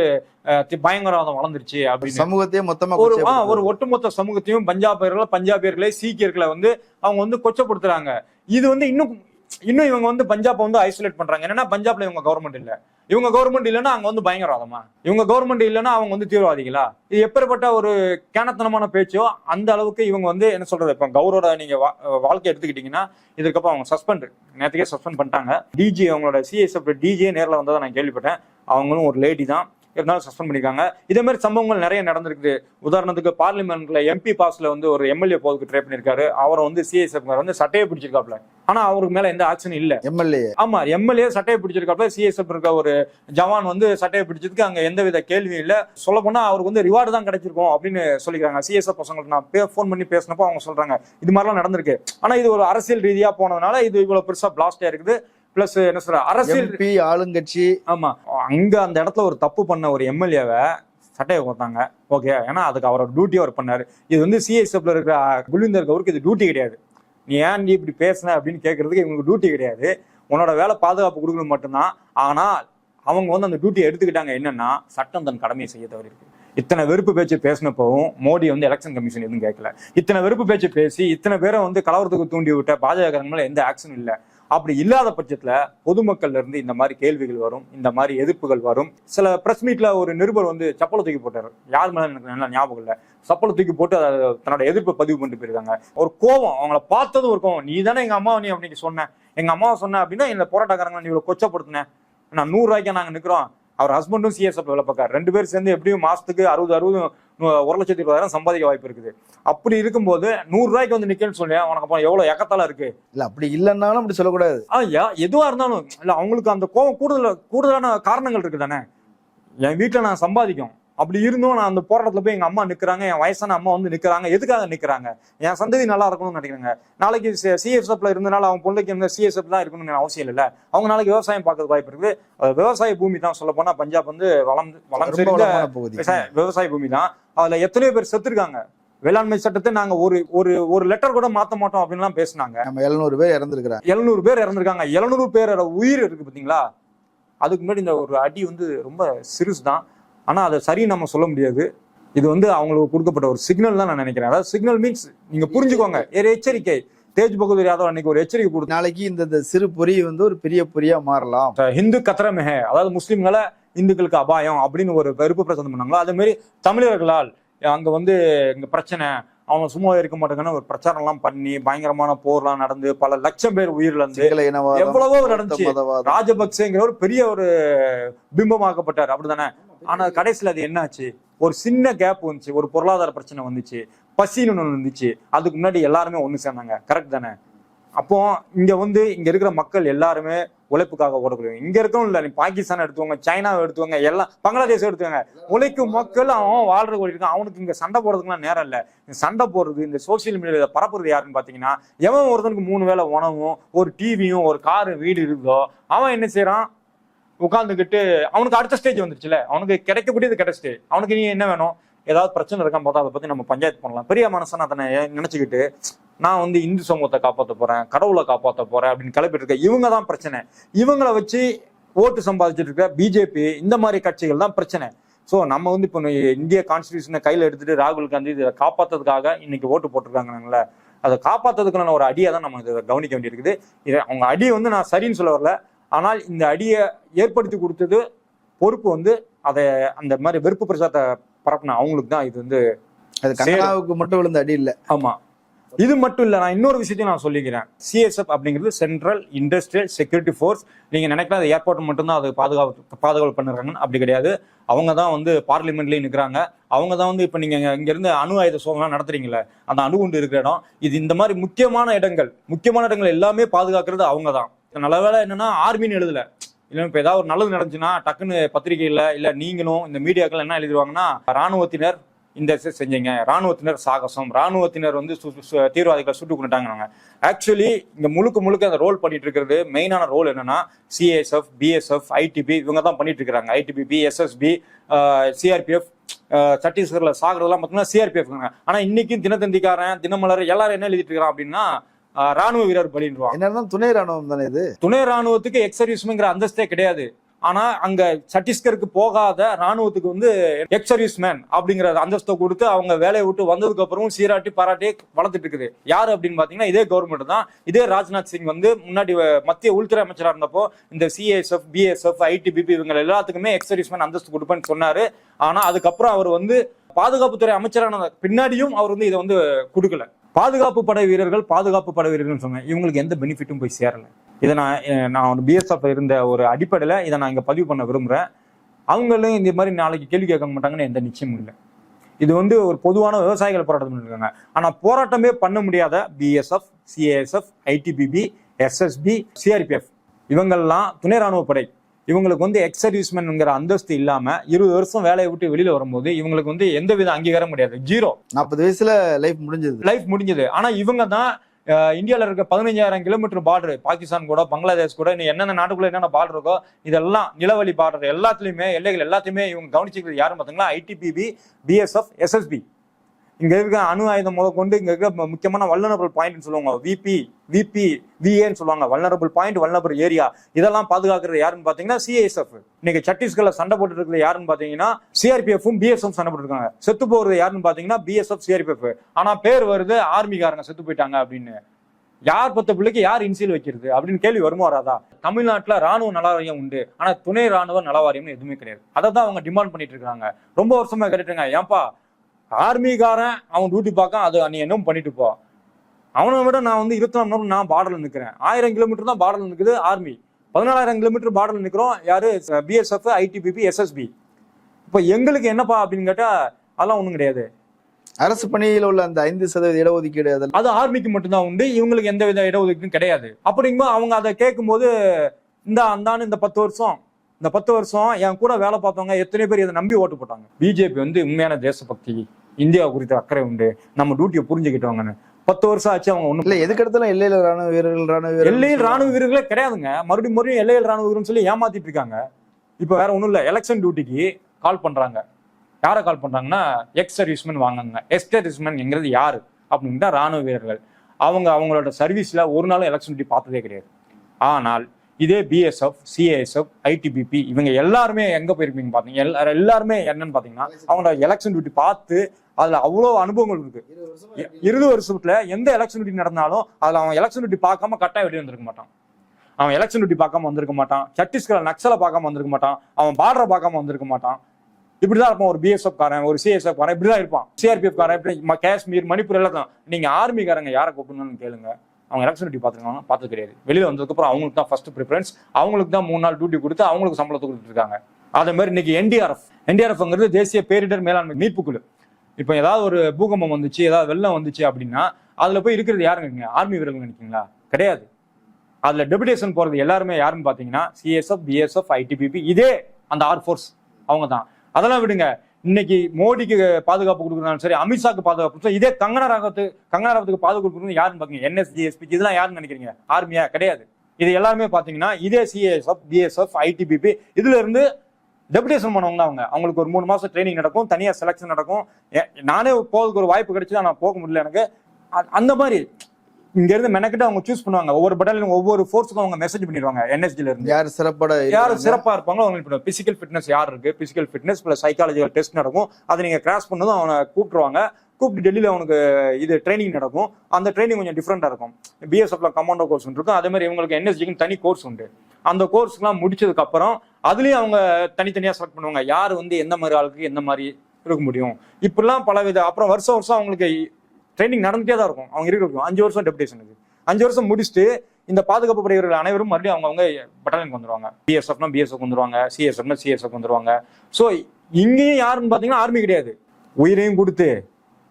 பயங்கரவாதம் வளர்ந்துருச்சு அப்படின்னு. சமூகத்தையே மொத்தமா ஒரு. ஒரு ஒட்டுமொத்த சமூகத்தையும் பஞ்சாபியர்களை பஞ்சாபியர்களை சீக்கியர்களை வந்து அவங்க வந்து கொச்சப்படுத்துறாங்க. இது வந்து இன்னும் இன்னும் இவங்க வந்து பஞ்சாப் வந்து ஐசோலேட் பண்றாங்க. என்னன்னா பஞ்சாப்ல இவங்க கவர்மெண்ட் இல்ல. இவங்க கவர்மெண்ட் இல்லைன்னா அங்க வந்து பயங்கரவாதமா? இவங்க கவர்மெண்ட் இல்லைன்னா அவங்க வந்து தீவிரவாதிகளா? இது எப்பேற்பட்ட ஒரு கேனத்தனமான பேச்சோ அந்த அளவுக்கு இவங்க வந்து என்ன சொல்றது இப்ப கௌரோட நீங்க வா- வாழ்க்கை எடுத்துக்கிட்டீங்கன்னா இதுக்கப்புறம் அவங்க சஸ்பெண்ட் நேற்றுக்கே சஸ்பெண்ட் பண்ணிட்டாங்க. டிஜி அவங்களோட சிஎஸ்எஃப் டிஜியே நேரில் வந்ததை நான் கேள்விப்பட்டேன். அவங்களும் ஒரு லேடி தான். இருந்தாலும் சஸ்பெண்ட் பண்ணிருக்காங்க. இதே மாதிரி சம்பவங்கள் நிறைய நடந்திருக்குது. உதாரணத்துக்கு பார்லிமெண்ட்ல எம்பி பாஸ்ல வந்து ஒரு எம்எல்ஏ போதுக்கு ட்ரை பண்ணிருக்காரு. அவரை வந்து சிஎஸ்எஃப் வந்து சட்டையை பிடிச்சிருக்காப்ல ஆனா அவருக்கு மேல எந்த ஆக்ஷன் இல்ல. எம்எல்ஏ ஆமா எம்எல்ஏ சட்டையை பிடிச்சிருக்காப்ல சிஎஸ்எஃப் இருக்க ஒரு ஜவான் வந்து சட்டையை பிடிச்சதுக்கு அங்க எந்தவித கேள்வியும் இல்ல. சொல்ல போனா அவருக்கு வந்து ரிவார்டு தான் கிடைச்சிருக்கும் அப்படின்னு சொல்லிக்கிறாங்க. சிஎஸ்எஃப் பசங்களுக்கு நான் ஃபோன் பண்ணி பேசினப்போ அவங்க சொல்றாங்க. இது மாதிரிலாம் நடந்திருக்கு. ஆனா இது ஒரு அரசியல் ரீதியா போனதுனால இது இவ்வளவு பெருசா பிளாஸ்ட் ஆயிருக்குது பிளஸ் என்ன சொல்ற அரசியல் ஆளுங்கட்சி. ஆமா அங்க அந்த இடத்துல ஒரு தப்பு பண்ண ஒரு எம்எல்ஏவை சட்டையை கொடுத்தாங்க. ஓகே ஏன்னா அதுக்கு அவரோட டியூட்டி அவர் பண்ணாரு. இது வந்து சிஎஸ்எஃப்ல இருக்கிற குல்விந்தர் கவுருக்கு இது டியூட்டி கிடையாது. நீ ஏன் நீ இப்படி பேசுன அப்படின்னு கேட்கறதுக்கு இவங்களுக்கு டியூட்டி கிடையாது. உன்னோட வேலை பாதுகாப்பு கொடுக்கணும் மட்டும்தான். ஆனால் அவங்க வந்து அந்த டியூட்டியை எடுத்துக்கிட்டாங்க என்னன்னா சட்டம் தன் கடமையை செய்ய தவறிருக்கு இத்தனை வெறுப்பு பேச்சு பேசினப்பவும் மோடி வந்து எலெக்ஷன் கமிஷன் எதுவும் கேட்கல. இத்தனை வெறுப்பு பேச்சு பேசி இத்தனை பேரை வந்து கலவரத்துக்கு தூண்டி விட்ட பாஜக மேல எந்த ஆக்ஷனும் இல்லை. அப்படி இல்லாத பட்சத்துல பொதுமக்கள்ல இருந்து இந்த மாதிரி கேள்விகள் வரும் இந்த மாதிரி எதிர்ப்புகள் வரும். சில பிரஸ் மீட்ல ஒரு நிருபர் வந்து சப்பலை தூக்கி போட்டாரு. யார் மேல எனக்கு நல்லா ஞாபகம் இல்ல. சப்பலை தூக்கி போட்டு அதை தன்னோட எதிர்ப்பை பதிவு பண்ணிட்டு போயிருக்காங்க. ஒரு கோவம் அவங்கள பார்த்ததும் ஒரு கோவம். நீ தானே எங்க அம்மாவை நீ அப்படி சொன்ன. எங்க அம்மாவை சொன்ன அப்படின்னா இந்த போராட்டக்காரங்களை நீ இவ்வளவு கொச்சப்படுத்தினேன் நான் நூறு ரூபாய்க்கு நாங்க நிக்கிறோம். அவர் ஹஸ்பண்டும் சிஎஸ்எஃப் வேலை பார்க்காரு ரெண்டு பேரும் சேர்ந்து எப்படியும் மாசத்துக்கு அறுபது அறுபது ஒரு லட்சத்தி இருபதாயிரம் சம்பாதிக்க வாய்ப்பு இருக்குது. அப்படி இருக்கும்போது நூறு ரூபாய்க்கு வந்து நிக்கன்னு சொல்லி உனக்கு அப்போ எவ்வளவு எக்கத்தால இருக்கு? இல்ல அப்படி இல்லைன்னாலும் அப்படி சொல்லக்கூடாது. ஆ யா- எதுவா இருந்தாலும் இல்ல அவங்களுக்கு அந்த கோவம் கூடுதல் கூடுதலான காரணங்கள் இருக்கு தானே என் வீட்டுல நான் சம்பாதிக்கும். அப்படி இருந்தும் நான் அந்த போராட்டத்துல போய் எங்க அம்மா நிக்கிறாங்க என் வயசான அம்மா வந்து நிக்கிறாங்க. எதுக்காக நிக்கிறாங்க? என் சந்ததி நல்லா இருக்கணும்னு நினைக்கிறாங்க. நாளைக்கு சிஎஸ்எஃப்ல இருந்தனால அவன் பிள்ளைக்கு இருந்த சிஎஸ்எஃப் தான் இருக்கணும்னு அவசியம் இல்ல அவங்க நாளைக்கு விவசாயம் பார்க்கறது வாய்ப்பு இருக்குது. விவசாய பூமி தான் சொல்ல போனா பஞ்சாப் வந்து வளமான பகுதி. விவசாய பூமி தான். அதுல எத்தனையோ பேர் செத்துருக்காங்க. வேளாண்மை சட்டத்தை நாங்க ஒரு ஒரு ஒரு லெட்டர் கூட மாத்த மாட்டோம் அப்படின்லாம் பேசினாங்க. நம்ம எழுநூறு பேர் இறந்துருக்கிறாங்க. எழுநூறு பேர் இறந்திருக்காங்க. எழுநூறு பேரோட உயிர் இருக்கு பாத்தீங்களா? அதுக்கு முன்னாடி இந்த ஒரு அடி வந்து ரொம்ப சிறுசு தான் ஆனா அதை சரி நம்ம சொல்ல முடியாது. இது வந்து அவங்களுக்கு கொடுக்கப்பட்ட ஒரு சிக்னல் தான் நான் நினைக்கிறேன். அதாவது சிக்னல் மீன்ஸ் நீங்க புரிஞ்சுக்கோங்க. ஒரு எச்சரிக்கை. தேஜ் பகதூர் யாதவ் அன்னைக்கு ஒரு எச்சரிக்கை கொடுத்தாங்க நாளைக்கு இந்த சிறு பொறி வந்து ஒரு பெரிய பொறியா மாறலாம். ஹிந்து கத்திரமெஹே அதாவது முஸ்லிம்களை இந்துக்களுக்கு அபாயம் அப்படின்னு ஒரு வெறுப்பு பிரச்சனை பண்ணாங்களோ? அதே மாதிரி தமிழர்களால் அங்க வந்து இங்க பிரச்சனை. அவங்க சும்மா இருக்க மாட்டாங்கன்னு ஒரு பிரச்சாரம் எல்லாம் பண்ணி பயங்கரமான போர்லாம் நடந்து பல லட்சம் பேர் உயிரிழந்து எவ்வளவோ நடந்துச்சு. ராஜபக்சேங்கிற ஒரு பெரிய ஒரு பிம்பமாக்கப்பட்டார். அப்படிதானே ஆனால் கடைசியில் அது என்னாச்சு? ஒரு சின்ன கேப் வந்துச்சு. ஒரு பொருளாதார பிரச்சனை வந்துச்சு. பசின்னு ஒன்று வந்துச்சு அதுக்கு முன்னாடி எல்லாருமே ஒன்று சேர்ந்தாங்க. கரெக்ட் தானே? அப்போ இங்க வந்து இங்க இருக்கிற மக்கள் எல்லாருமே உழைப்புக்காக ஓடக்கூடிய இங்க இருக்கவும் இல்ல. நீ பாகிஸ்தான் எடுத்துவாங்க சைனாவை எடுத்துவாங்க எல்லாம் பங்களாதேஷ் எடுத்துவாங்க உழைக்கும் மக்கள் அவன் வாழ்ற ஓடி இருக்கான். அவனுக்கு இங்க சண்டை போடுறதுக்குலாம் நேரம் இல்ல. சண்டை போடுறது இந்த சோசியல் மீடியால பரப்புறது யாருன்னு பாத்தீங்கன்னா எவன் ஒருத்தனுக்கு மூணு வேளை உணவும் ஒரு டிவியும் ஒரு காரு வீடு இருக்கோ அவன் என்ன செய்யறான்? உட்காந்துக்கிட்டு அவனுக்கு அடுத்த ஸ்டேஜ் வந்துருச்சுல அவனுக்கு கிடைக்கக்கூடியது கிடைச்சிட்டு அவனுக்கு நீ என்ன வேணும்? ஏதாவது பிரச்சனை இருக்கான்னு பார்த்தா அதை பத்தி நம்ம பஞ்சாயத்து பண்ணலாம். பெரிய மனசனை அதனை நினைச்சுக்கிட்டு நான் வந்து இந்து சமூகத்தை காப்பாற்ற போறேன் கடவுளை காப்பாற்ற போறேன் அப்படின்னு கிளப்பிட்டு இருக்க இவங்க தான் பிரச்சனை. இவங்கள வச்சு ஓட்டு சம்பாதிச்சிட்டு இருக்க பிஜேபி இந்த மாதிரி கட்சிகள் தான் பிரச்சனை. ஸோ நம்ம வந்து இப்போ இந்திய கான்ஸ்டியூஷனை கையில் எடுத்துட்டு ராகுல் காந்தி இதை காப்பாத்துறதுக்காக இன்னைக்கு ஓட்டு போட்டிருக்காங்கல்ல. அதை காப்பாத்துறதுக்கான ஒரு அடியை தான் நம்ம இதை கவனிக்க வேண்டியிருக்குது. இதை அவங்க அடியை வந்து நான் சரின்னு சொல்ல வரல. ஆனால் இந்த அடியை ஏற்படுத்தி கொடுத்தது பொறுப்பு வந்து அதை அந்த மாதிரி வெறுப்பு பிரச்சாரத்தை பரப்புன அவங்களுக்கு தான் இது வந்து அது கங்கனாவுக்கு மட்டும் விழுந்த அடி இல்ல. ஆமா. இது மட்டும் இல்ல நான் இன்னொரு விஷயத்தையும் நான் சொல்லிக்கிறேன். சிஎஸ்எஃப் அப்படிங்கிறது சென்ட்ரல் இண்டஸ்ட்ரியல் செக்யூரிட்டி ஃபோர்ஸ் நீங்க நினைக்கலாம் அது ஏர்போர்ட் மட்டும்தான் அது பாதுகாப்பு பாதுகாப்பு பண்ணுறாங்கன்னு. அப்படி கிடையாது. அவங்க தான் வந்து பார்லிமெண்ட்லயும் நிற்கிறாங்க அவங்க தான் வந்து இப்போ நீங்க இங்க இருந்து அணு ஆயுத சோதனை நடத்துறீங்களே அந்த அணுகுண்டு இருக்கிற இடம். இது இந்த மாதிரி முக்கியமான இடங்கள் முக்கியமான இடங்கள் எல்லாமே பாதுகாக்கிறது அவங்க தான். நல்ல வேலை என்னன்னா ஆர்மின்னு எழுதல. இல்லை இப்போ ஏதாவது ஒரு நல்லது நடந்துச்சுன்னா டக்குன்னு பத்திரிகையில் இல்லை நீங்களும் இந்த மீடியாக்கள் என்ன எழுதிடுவாங்கன்னா ராணுவத்தினர் இந்த செஞ்சீங்க. ராணுவத்தினர் சாகசம். ராணுவத்தினர் வந்து சு- தீவிரவாதிகளை சுட்டு கொண்டுட்டாங்க ஆக்சுவலி இங்கே முழுக்க முழுக்க அந்த ரோல் பண்ணிட்டு இருக்கிறது மெயினான ரோல் என்னன்னா சிஎஸ்எஃப் பிஎஸ்எஃப் ஐடிபி இவங்க தான் பண்ணிட்டு இருக்கிறாங்க. ஐடிபிபி எஸ்எஸ்பி சிஆர்பிஎஃப் சத்தீஸ்கரில் சாகிறதெல்லாம் பார்த்தீங்கன்னா சிஆர்பிஎஃப் ஆனால் இன்னைக்கும் தினத்தந்திக்காரன் தினமலர் எல்லாரும் என்ன எழுதிட்டு இருக்கிறான் அப்படின்னா ராணுவ வீரர் பலின்றான் என்ன இருந்தாலும் துணை ராணுவம் தானே இது? துணை ராணுவத்துக்கு எக்ஸ் சர்வீஸ்மேங்கிற அந்தஸ்தே கிடையாது. ஆனா அங்க சத்தீஸ்கருக்கு போகாத ராணுவத்துக்கு வந்து எக்ஸ் சர்வீஸ்மேன் அப்படிங்கிற அந்தஸ்தை கொடுத்து அவங்க வேலையை விட்டு வந்ததுக்கு அப்புறம் சீராட்டி பாராட்டி வளர்த்துட்டு இருக்குது. யாரு அப்படின்னு பாத்தீங்கன்னா இதே கவர்மெண்ட் தான். இதே ராஜ்நாத் சிங் வந்து முன்னாடி மத்திய உள்துறை அமைச்சரா இருந்தப்போ இந்த சிஎஸ்எஃப் பிஎஸ்எஃப் ஐடிபிபி இவங்க எல்லாத்துக்குமே எக்ஸ் சர்வீஸ்மேன் அந்தஸ்து கொடுப்பேன்னு சொன்னாரு. ஆனா அதுக்கப்புறம் அவர் வந்து பாதுகாப்புத்துறை அமைச்சரான பின்னாடியும் அவர் வந்து இதை வந்து கொடுக்கல. பாதுகாப்பு படை வீரர்கள் பாதுகாப்பு படை வீரர்கள் சொன்னேன் இவங்களுக்கு எந்த பெனிஃபிட்டும் போய் சேரல. இதை நான் நான் ஒரு பிஎஸ்எஃப் இருந்த ஒரு அடிப்படையில் இதை நான் இங்கே பதிவு பண்ண விரும்புகிறேன் அவங்களும் இந்த மாதிரி நாளைக்கு கேள்வி கேட்க மாட்டாங்கன்னு எந்த நிச்சயமும் இல்லை. இது வந்து ஒரு பொதுவான விவசாயிகள் போராட்டம் பண்ணிருக்காங்க ஆனால் போராட்டமே பண்ண முடியாத BSF CASF ITBP SSP CRPF இவங்கெல்லாம் துணை ராணுவ படை. இவங்களுக்கு வந்து எக்ஸ் சர்வீஸ்மேன்ங்கிற அந்தஸ்து இல்லாம இருபது வருஷம் வேலையை விட்டு வெளியில வரும்போது இவங்களுக்கு வந்து எந்தவித அங்கீகாரம் கிடையாது. ஜீரோ நாற்பது வயசுல லைஃப் முடிஞ்சது. லைஃப் முடிஞ்சது. ஆனா இவங்க தான் அஹ், இந்தியால இருக்க பதினஞ்சாயிரம் கிலோமீட்டர் பார்டர் பாகிஸ்தான் கூட பங்களாதேஷ் கூட இன்னும் என்னென்ன நாட்டுக்குள்ள என்னென்ன பார்டர் இருக்கோ இதெல்லாம் நிலவழி பார்டர் எல்லாத்துலயுமே எல்லைகள் எல்லாத்தையுமே இவங்க கவனிச்சுக்கிறது யாரும் பார்த்தீங்களா ஐடிபிபி பிஎஸ்எஃப் எஸ்எஸ்பி இங்க இருக்க அணு ஆயுதம் முத கொண்டு இங்க இருக்க முக்கியமான வல்லனபிள் பாயிண்ட் சொல்லுவாங்க. விபி விபி விஏன்னு சொல்லுவாங்க. வல்லனபிள் பாயிண்ட் வல்லனபிள் ஏரியா இதெல்லாம் பாதுகாக்கிறது யாருன்னு பாத்தீங்கன்னா சிஐஎஸ்எஃப் இன்னைக்கு சத்தீஸ்கர்ல சண்டை போட்டு இருக்கிறது யாருன்னு பாத்தீங்கன்னா சிஆர்பிஎஃப்பும் பிஎஸ்எஃப் சண்டை போட்டுருக்காங்க. செத்து போறது யாருன்னு பாத்தீங்கன்னா பிஎஸ்எஃப் சிஆர்பிஎஃப் ஆனா பேர் வருது ஆர்மிக்காரங்க செத்து போயிட்டாங்க அப்படின்னு. யார் பத்த பிள்ளைக்கு யார் இன்சியல் வைக்கிறது அப்படின்னு கேள்வி வருமா வராதா? தமிழ்நாட்டுல ராணுவ நலவாரியம் உண்டு. ஆனா துணை ராணுவ நலவாரியம்னு எதுவுமே கிடையாது. அதை தான் அவங்க டிமாண்ட் பண்ணிட்டு இருக்காங்க ரொம்ப வருஷமா கேட்டுட்டுங்க ஏன்பா ஆர்மிக்காரன் அவன் டியூட்டி பார்க்க அது நீ என்ன பண்ணிட்டு போ. அவனை விட நான் வந்து இருபத்தி நாலு நேரம் நான் பார்டர்ல நிக்கிறேன். ஆயிரம் கிலோமீட்டர் தான் பார்டர்ல நிக்குது ஆர்மி பதினாலாயிரம் கிலோமீட்டர் பார்டர்ல நிக்கிறோம். யாரு? பிஎஸ்எஃப் ஐடிபிபி எஸ்எஸ்பி இப்போ எங்களுக்கு என்னப்பா அப்படின்னு கேட்டா அதெல்லாம் ஒண்ணும் கிடையாது. அரசு பணியில் உள்ள அந்த ஐந்து சதவீத இடஒதுக்கீடு அதெல்லாம் அது ஆர்மிக்கு மட்டும்தான் உண்டு. இவங்களுக்கு எந்த வித இடஒதுக்கீடும் கிடையாது. அப்படிங்கும்போது அவங்க அதை கேட்கும்போது இந்த அந்தான்னு இந்த பத்து வருஷம் இந்த பத்து வருஷம் என் கூட வேலை பார்த்தவங்க எத்தனை பேர் இதை நம்பி ஓட்டு போட்டாங்க. பிஜேபி வந்து உண்மையான தேசபக்தி இந்தியா குறித்த அக்கறை உண்டு. நம்ம டியூட்டியை புரிஞ்சுக்கிட்டவங்கன்னு. பத்து வருஷம் ஆச்சு அவங்க ஒண்ணு இல்ல எதுக்கு இடத்துல எல்லையில ராணுவ வீரர்கள் ராணுவ வீரர்கள் எல்லையில் ராணுவ வீரர்களே கிடையாதுங்க. மறுபடியும் மறுபடியும் எல்லையில் ராணுவ வீரர்னு சொல்லி ஏமாத்திட்டு இருக்காங்க. இப்போ வேற ஒண்ணும் இல்ல. எலெக்ஷன் டியூட்டிக்கு கால் பண்றாங்க. யாரை கால் பண்றாங்கன்னா எக்ஸ் சர்வீஸ்மேன் வாங்குங்க. எக்ஸ் சர்வீஸ்மேன்ங்கிறது யாரு? அப்படின்னா ராணுவ வீரர்கள். அவங்க அவங்களோட சர்வீஸ்ல ஒரு நாளும் எலெக்ஷன் டியூட்டி பார்த்ததே கிடையாது. ஆனால் இதே பிஎஸ்எஃப் சிஏஎஸ்எஃப் ஐடிபிபி இவங்க எல்லாருமே எங்க போயிருப்பீங்க பாத்தீங்க எல்லாருமே என்னன்னு பாத்தீங்கன்னா அவங்க எலெக்ஷன் டியூட்டி பார்த்து அதுல அவ்வளோ அனுபவங்கள் இருக்கு. இருபது வருஷத்துல எந்த எலெக்ஷன் டியூட்டி நடந்தாலும் அதுல அவன் எலெக்ஷன் டியூட்டி பார்க்காம கட்டாயம் வெளியே வந்திருக்க மாட்டான். அவன் எலெக்ஷன் டியூட்டி பார்க்காம வந்திருக்க மாட்டான். சத்தீஸ்கர் நக்சலை பார்க்காம வந்திருக்க மாட்டான். அவன் பார்டரை பார்க்காம வந்திருக்க மாட்டான். இப்படிதான் இருப்பான் ஒரு பிஎஸ்எஃப் காரன் ஒரு சிஎஸ்எஃப் காரன் இப்படிதான் இருப்பான். சிஆர்பிஎஃப் காரன் இப்படி காஷ்மீர் மணிப்பூர் எல்லாத்தான் நீங்க ஆர்மிக்காரங்க யாரை கூப்பிடணும்னு கேளுங்க. அவங்க எலெக்ஷன் டியூட்டி பார்த்துருக்காங்க பார்த்தது கிடையாது. வெளியில் வந்ததுக்கப்புறம் அவங்களுக்கு தான் ஃபர்ஸ்ட் ப்ரிஃபரன்ஸ் அவங்களுக்கு தான் மூணு நாள் டியூட்டி கொடுத்து அவங்களுக்கு சம்பளத்தை கொடுத்துட்டு இருக்காங்க அதே மாதிரி இன்னைக்கு என்டிஆர்எஃப் என்டிஆர்எஃப்ங்கிறது தேசிய பேரிடர் மேலாண்மை மீட்பு குழு இப்போ ஏதாவது ஒரு பூகம்பம் வந்துச்சு ஏதாவது வெள்ளம் வந்துச்சு அப்படின்னா அதில் போய் இருக்கிறது யாருங்க ஆர்மி வீரர்கள் நினைக்கிறீங்களா? கிடையாது. அதில் டெபுடேஷன் போகிறது எல்லாருமே யாருன்னு பார்த்தீங்கன்னா சிஎஸ்எஃப் பிஎஸ்எஃப் ஐடிபிபி இதே அந்த ஆர் ஃபோர்ஸ் அவங்க தான் அதெல்லாம் விடுங்க. இன்னைக்கு மோடிக்கு பாதுகாப்பு கொடுக்குறாலும் சரி அமித்ஷாக்கு பாதுகாப்பு கொடுத்தா இதே கங்கனா ராகத்து கங்கனா ராகத்துக்கு பாதுகாப்பு கொடுக்குறது யாருன்னு பாக்கீங்க என்எஸ்ஜி எஸ்பி இதெல்லாம் யாருன்னு நினைக்கிறீங்க? ஆர்மியா கிடையாது. இது எல்லாருமே பாத்தீங்கன்னா இதே சிஎஸ்எஃப் பிஎஸ்எஃப் ஐடிபிபி இதுல இருந்து டெபுடேஷன் பண்ணவங்க அவங்க. அவங்களுக்கு ஒரு மூணு மாசம் ட்ரைனிங் நடக்கும் தனியா செலக்ஷன் நடக்கும். நானே போகிறதுக்கு ஒரு வாய்ப்பு கிடைச்சு நான் போக முடியல எனக்கு? அந்த மாதிரி இங்க இருந்து மெனக்கிட்டு அவங்க சூஸ் பண்ணுவாங்க. ஒவ்வொரு பட்டாலியும் ஒவ்வொரு ஃபோர்ஸுக்கும் அவங்க மெசேஜ் பண்ணிடுவாங்க என்எஸ்ஜில இருந்து. யார் சிறப்பட யார் இருக்காங்க? சிறப்பா இருப்பாங்களோ அவங்களுக்கு பிசிக்கல் ஃபிட்னஸ் யார் இருக்கு? Physical fitness plus psychological test நடக்கும். அதை நீங்க கிராஸ் பண்ணதும் அவனை கூப்பிட்டுருவாங்க. கூப்பிட்டு டெல்லியில அவனுக்கு இது ட்ரைனிங் நடக்கும். அந்த ட்ரைனிங் கொஞ்சம் டிஃப்ரெண்டா இருக்கும். பிஎஸ்எஃப்ல கமாண்டோ கோர்ஸ் இருக்கும். அதே மாதிரி இவங்களுக்கு என்எஸ்ஜிக்கு தனி கோர்ஸ் உண்டு. அந்த கோர்ஸ்லாம் முடிச்சதுக்கு அப்புறம் அதுலயும் அவங்க தனித்தனியா செலக்ட் பண்ணுவாங்க. யார் வந்து எந்த மாதிரி ஆளுக்கு எந்த மாதிரி இருக்க முடியும்? இப்படிலாம் பலவித அப்புறம் வருஷம் வருஷம் அவங்களுக்கு ட்ரைனிங் நடந்துட்டே தான் இருக்கும். அவங்க இருக்கிற அஞ்சு வருஷம் டெப்டேஷனுக்கு அஞ்சு வருஷம் முடிச்சுட்டு இந்த பாதுகாப்பு படையவர்கள் அனைவரும் மறுபடியும் அவங்க அவங்க பட்டாலியனுக்கு வந்துருவாங்க. பிஎஸ்எஃப்னா பிஎஸ்எஃப் வந்துருவாங்க. சிஎஸ்எஃப்னா சிஎஸ்எஃப் வந்துருவாங்க. ஸோ இங்கேயும் யாருன்னு பார்த்தீங்கன்னா ஆர்மி கிடையாது. உயிரையும் கொடுத்து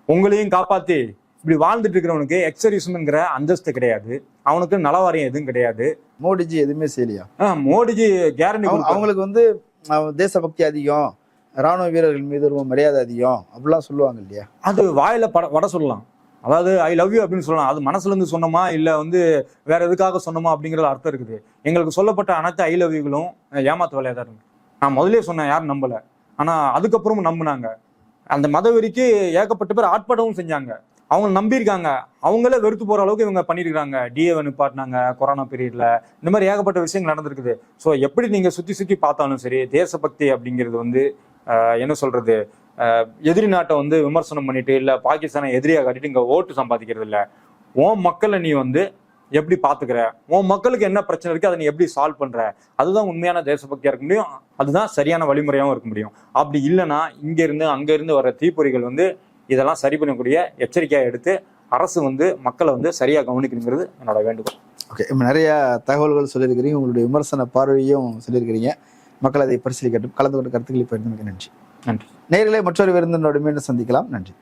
உங்களையும் காப்பாத்தி இப்படி வாழ்ந்துட்டு இருக்கிறவனுக்கு எக்ஸரிசம்ங்கிற அந்தஸ்து கிடையாது. அவனுக்கு நலவாரியம் எதுவும் கிடையாது. மோடிஜி எதுவுமே செய்யலையா? ஆ, மோடிஜி கேரண்டி அவங்க- அவங்களுக்கு வந்து தேசபக்தி அதிகம் ராணுவ வீரர்கள் மீது ரொம்ப மரியாதை அதிகம் அப்படிலாம் சொல்லுவாங்க இல்லையா? அது வாயில பட வட சொல்லலாம். அதாவது ஐ லவ் யூ அப்படின்னு சொல்லலாம். அது மனசுலேருந்து சொன்னோமா இல்லை வந்து வேற எதுக்காக சொன்னோமா அப்படிங்கிற அர்த்தம் இருக்குது. எங்களுக்கு சொல்லப்பட்ட அனைத்து ஐ லவ் யூகளும் ஏமாத்து வேலையா தான் இருக்கு நான் முதலே சொன்னேன் யாரும் நம்பலை. ஆனால் அதுக்கப்புறமும் நம்பினாங்க. அந்த மதவெறிக்கு ஏகப்பட்ட பேர் ஆட்படவும் செஞ்சாங்க. அவங்க நம்பியிருக்காங்க. அவங்களே வெறுத்து போகிற அளவுக்கு இவங்க பண்ணியிருக்காங்க டிஏவை நிப்பாட்டினாங்க கொரோனா பீரியடில். இந்த மாதிரி ஏகப்பட்ட விஷயங்கள் நடந்திருக்குது. ஸோ எப்படி நீங்கள் சுற்றி சுற்றி பார்த்தாலும் சரி தேசபக்தி அப்படிங்கிறது வந்து என்ன சொல்கிறது எதிரி நாட்டை வந்து விமர்சனம் பண்ணிட்டு இல்லை பாகிஸ்தானை எதிரியாக காட்டிட்டு இங்கே ஓட்டு சம்பாதிக்கிறது இல்லை. உன் மக்களை நீ வந்து எப்படி பார்த்துக்கிற உன் மக்களுக்கு என்ன பிரச்சனை இருக்கு? அதை நீ எப்படி சால்வ் பண்ணுற அதுதான் உண்மையான தேசபக்தியாக இருக்க முடியும். அதுதான் சரியான வழிமுறையாகவும் இருக்க முடியும். அப்படி இல்லைன்னா இங்கேருந்து அங்கேருந்து வர தீப்பொறிகள் வந்து இதெல்லாம் சரி பண்ணக்கூடிய எச்சரிக்கையாக எடுத்து அரசு வந்து மக்களை வந்து சரியாக கவனிக்கணுங்கிறது என்னோட வேண்டுகோள். ஓகே இப்போ நிறைய தகவல்கள் சொல்லியிருக்கிறீங்க. உங்களுடைய விமர்சன பார்வையும் சொல்லியிருக்கிறீங்க. மக்கள் அதை பரிசீலிக்கட்டும். கலந்து கொண்ட கருத்துக்களை பகிர்ந்தமைக்கு நன்றி. நன்றி. நேரிலே மற்றொரு விருந்தினோடு மீண்டும் சந்திக்கலாம். நன்றி.